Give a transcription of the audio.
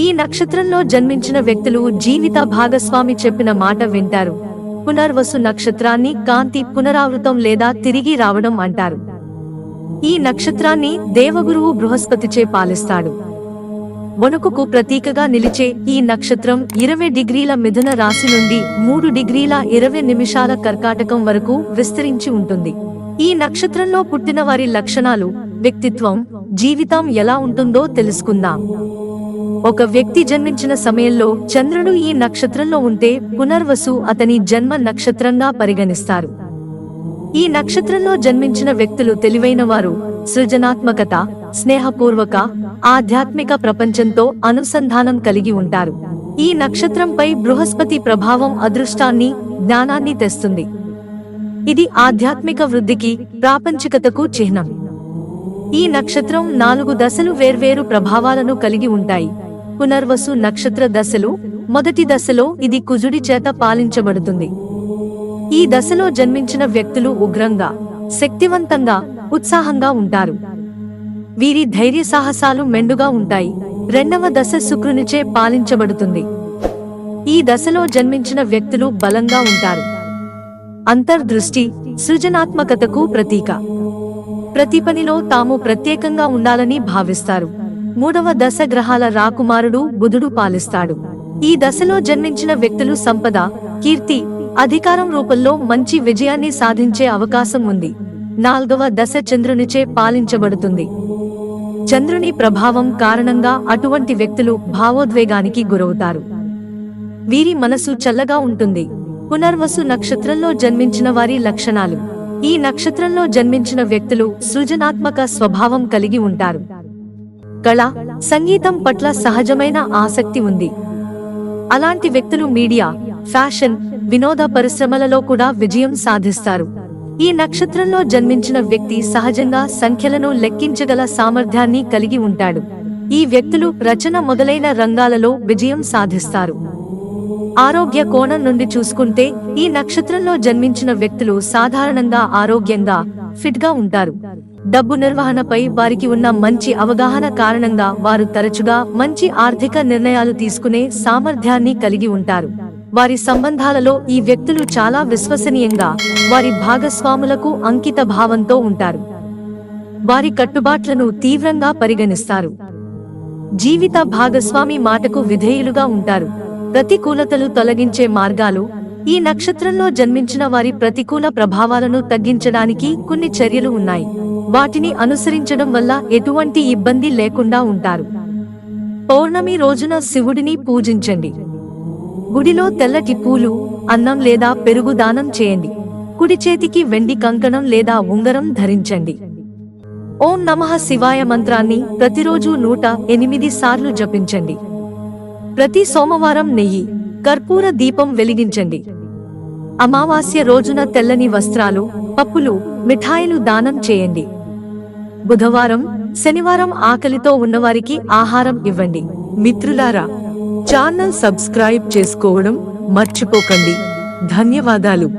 ఈ నక్షత్రంలో జన్మించిన వ్యక్తులు జీవిత భాగస్వామి చెప్పిన మాట వింటారు. పునర్వసు నక్షత్రాన్ని కాంతి పునరావృతం లేదా తిరిగి రావడం అంటారు. ఈ నక్షత్రాన్ని దేవగురువు బృహస్పతిచే పాలిస్తాడు. వణుకుకు ప్రతీకగా నిలిచే ఈ నక్షత్రం ఇరవై డిగ్రీల మిథున రాశి నుండి మూడు డిగ్రీల ఇరవై నిమిషాల కర్కాటకం వరకు విస్తరించి ఉంటుంది. ఈ నక్షత్రంలో పుట్టిన వారి లక్షణాలు వ్యక్తిత్వం జీవితం ఎలా ఉంటుందో తెలుసుకుందాం. ఒక వ్యక్తి జన్మించిన సమయంలో చంద్రుడు ఈ నక్షత్రంలో ఉంటే పునర్వసు అతని జన్మ నక్షత్రంగా పరిగణిస్తారు. ఈ నక్షత్రంలో జన్మించిన వ్యక్తులు తెలివైన వారు సృజనాత్మకత స్నేహపూర్వక ఆధ్యాత్మిక ప్రపంచంతో అనుసంధానం కలిగి ఉంటారు. ఈ నక్షత్రంపై బృహస్పతి ప్రభావం అదృష్టాన్ని జ్ఞానాన్ని తెస్తుంది. ఇది ఆధ్యాత్మిక వృద్ధికి ప్రాపంచికతకు చిహ్నం. ఈ నక్షత్రం నాలుగు దశలు వేర్వేరు ప్రభావాలను కలిగి ఉంటాయి. పునర్వసు నక్షత్ర దశలు. మొదటి దశలో ఇది కుజుడి చేత పాలించబడుతుంది. ఈ దశలో జన్మించిన వ్యక్తులు ఉగ్రంగా శక్తివంతంగా ఉత్సాహంగా ఉంటారు. వీరి ధైర్య సాహసాలు మెండుగా ఉంటాయి. రెండవ దశ శుక్రునిచే పాలించబడుతుంది. ఈ దశలో జన్మించిన వ్యక్తులు బలంగా ఉంటారు. అంతర్దృష్టి సృజనాత్మకతకు ప్రతీక. ప్రతి పనిలో తాము ప్రత్యేకంగా ఉండాలని భావిస్తారు. మూడవ దశ గ్రహాల రాకుమారుడు బుధుడు పాలిస్తాడు. ఈ దశలో జన్మించిన వ్యక్తులు సంపద కీర్తి అధికారం రూపంలో మంచి విజయాన్ని సాధించే అవకాశం ఉంది. నాల్గవ దశ చంద్రునిచే పాలించబడుతుంది. చంద్రుని ప్రభావం కారణంగా అటువంటి వ్యక్తులు భావోద్వేగానికి గురవుతారు. వీరి మనసు చల్లగా ఉంటుంది. పునర్వసు నక్షత్రంలో జన్మించిన వారి లక్షణాలు. ఈ నక్షత్రంలో జన్మించిన వ్యక్తులు సృజనాత్మక స్వభావం కలిగి ఉంటారు. కళ సంగీతం పట్ల సహజమైన ఆసక్తి ఉంది. అలాంటి వ్యక్తులు మీడియా ఫ్యాషన్ వినోద పరిశ్రమలలో కూడా విజయం సాధిస్తారు. ఈ నక్షత్రంలో జన్మించిన వ్యక్తి సహజంగా సంఖ్యలను లెక్కించగల సామర్థ్యాన్ని కలిగి ఉంటాడు. ఈ వ్యక్తులు రచన మొదలైన రంగాలలో విజయం సాధిస్తారు. ఆరోగ్య కోణం నుండి చూసుకుంటే ఈ నక్షత్రంలో జన్మించిన వ్యక్తులు సాధారణంగా ఆరోగ్యంగా ఫిట్గా ఉంటారు. డబ్బు నిర్వహణపై వారికి ఉన్న మంచి అవగాహన కారణంగా వారు తరచుగా మంచి ఆర్థిక నిర్ణయాలు తీసుకునే సామర్థ్యాన్ని కలిగి ఉంటారు. వారి సంబంధాలలో ఈ వ్యక్తులు చాలా విశ్వసనీయంగా వారి భాగస్వాములకు అంకిత భావంతో ఉంటారు. వారి కట్టుబాట్లను తీవ్రంగా పరిగణిస్తారు. జీవిత భాగస్వామి మాటకు విధేయులుగా ఉంటారు. ప్రతికూలతలు తొలగించే మార్గాలు ఈ నక్షత్రంలో జన్మించిన వారి ప్రతికూల ప్రభావాలను తగ్గించడానికి కొన్ని చర్యలు ఉన్నాయి. వాటిని అనుసరించడం వల్ల ఎటువంటి ఇబ్బంది లేకుండా ఉంటారు. పౌర్ణమి రోజున శివుడిని పూజించండి. గుడిలో తెల్లటి పూలు అన్నం లేదా పెరుగు దానం చేయండి. కుడి చేతికి వెండి కంకణం లేదా ఉంగరం ధరించండి. ఓం నమః శివాయ మంత్రాన్ని ప్రతిరోజు నూట ఎనిమిది సార్లు జపించండి. ప్రతి సోమవారం నెయ్యి కర్పూర దీపం వెలిగించండి. అమావాస్య రోజున తెల్లని వస్త్రాలు పప్పులు మిఠాయిలు దానం చేయండి. బుధవారం శనివారం ఆకలితో ఉన్నవారికి ఆహారం ఇవ్వండి. మిత్రులారా ఛానల్ సబ్స్క్రైబ్ చేసుకోవడం మర్చిపోకండి. ధన్యవాదాలు.